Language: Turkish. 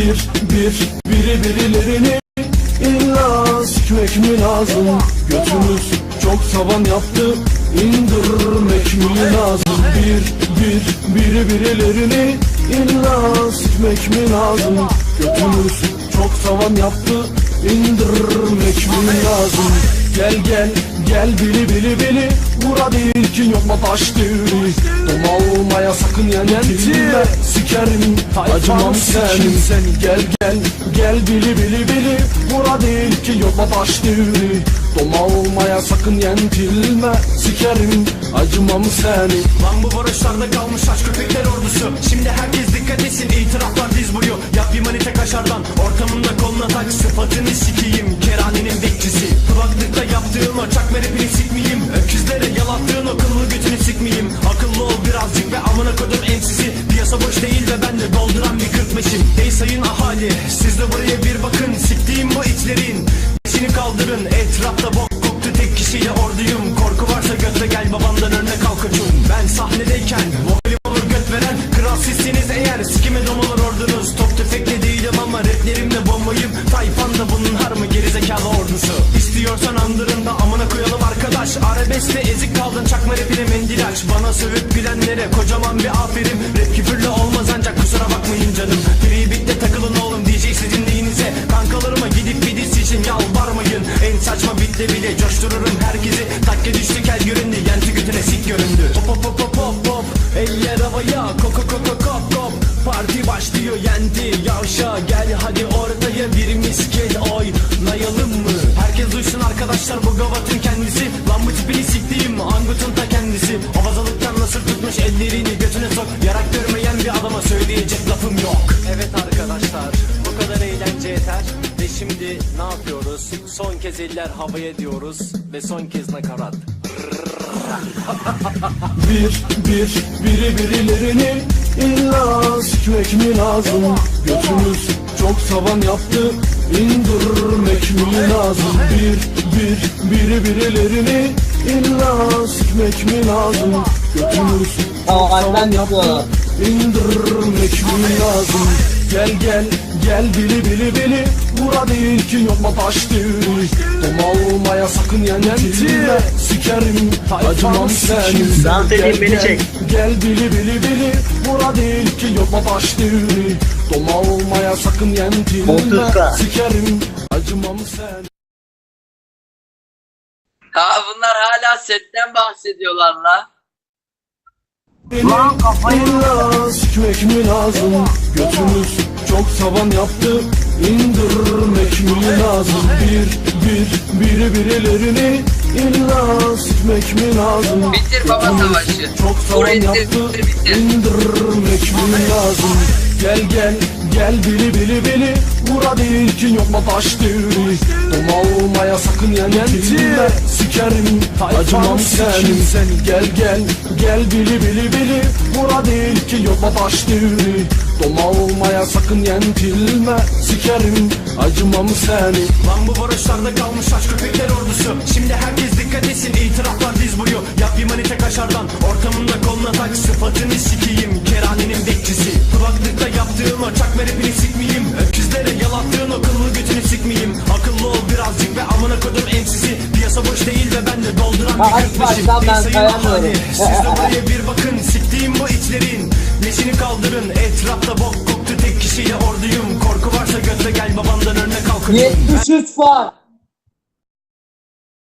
Bir bir. Biri birilerini İlla sikmek mi lazım? Götümüz çok tavan yaptı indirmek mi lazım? Bir bir. Biri birilerini İlla sikmek mi lazım? Götümüz çok tavan yaptı indirmek mi lazım? Gel gel gel bili bili bili Bura değil ki yok mu taş devri. Dom olmaya sakın yenentilme Sikerim acımam senin seni. Gel gel gel bili bili bili Bura değil ki yok mu taş devri. Dom olmaya sakın yentilme Sikerim acımam seni Lan bu varoşlarda kalmış aç köpekler ordusu. Şimdi herkes dikkat etsin itiraflar diz boyu Yap bir manite kaşardan ortamında bir bakın Siktiğim bu itlerin. Seni kaldırın etrafta bok koktu tek kişiyle orduyum. Korku varsa götle gel babamdan örnek al koçum Ben sahnedeyken volim olur göt veren Kral sizsiniz eğer. Sikime domalar ordunuz Top tüfekle değilim ama raplerimle bombayım. Tayfan da bunun har mı gerizekalı ordusu? İstiyorsan andırında amına koyalım arkadaş. Arabeskte ezik kaldın çakma rapine mendil aç Bana sövüp gülenlere kocaman bir aferin. Rap küfürlü olmaz ancak kusura bakmayın canım ellerini götüne sok. Yarak görmeyen bir adama söyleyecek lafım yok. Evet arkadaşlar bu kadar eğlence yeter. Ve şimdi ne yapıyoruz? Son kez eller havaya diyoruz Ve son kez nakarat. Bir bir biri birilerini illa sikmek mi lazım? Götümüz çok tavan yaptı indirmek mi lazım? Bir bir biri birilerini illa sikmek mi lazım? Götümüz tavan yaptı indirmek mi lazım? Gel gel gel bili bili bili. Bura değil ki yok mu taş devri Dom olmaya sakın yenentilme Sikerim acımam senin Dans edeyim, Gel, beni çek. Gel bili bili bili. Bura değil ki yok mu taş devri Dom olmaya sakın Koltukta. Sikerim acımam sen Ha bunlar hala setten bahsediyorlar la. Lan kafayı sikmek mi lazım. Götümüz çok tavan yaptı. İndirmek mi lazım? Bir bir biri birilerini illa sikmek mi lazım? Bitir baba savaşı. Çok Burayı yaptı. indirmek mi lazım? Gel gel gel bili bili bili Bura değil ki yok mu taş devri. Dom olmaya sakın yenentilme Sikerim acımam senin. seni Gel gel gel bili bili bili. Bura değil ki yok mu taş devri. Dom olmaya sakın yentilme. Sikerim acımam seni. Lan bu varoşlarda kalmış aç köpekler ordusu. Şimdi herkes dikkat etsin itiraflar diz boyu Yap bir manite kaşardan ortamında koluna tak. Sıfatını sikeyim keranenin bekçisi. Kulaklıkta yaptığın o çakma kırkmışım baştan ben Siz de buraya bir bakın siktiğim bu itlerin Nesini kaldırın etrafta bok koktu tek kişiyle orduyum. Korku varsa götle gel babamdan örnek al koçum 73 var.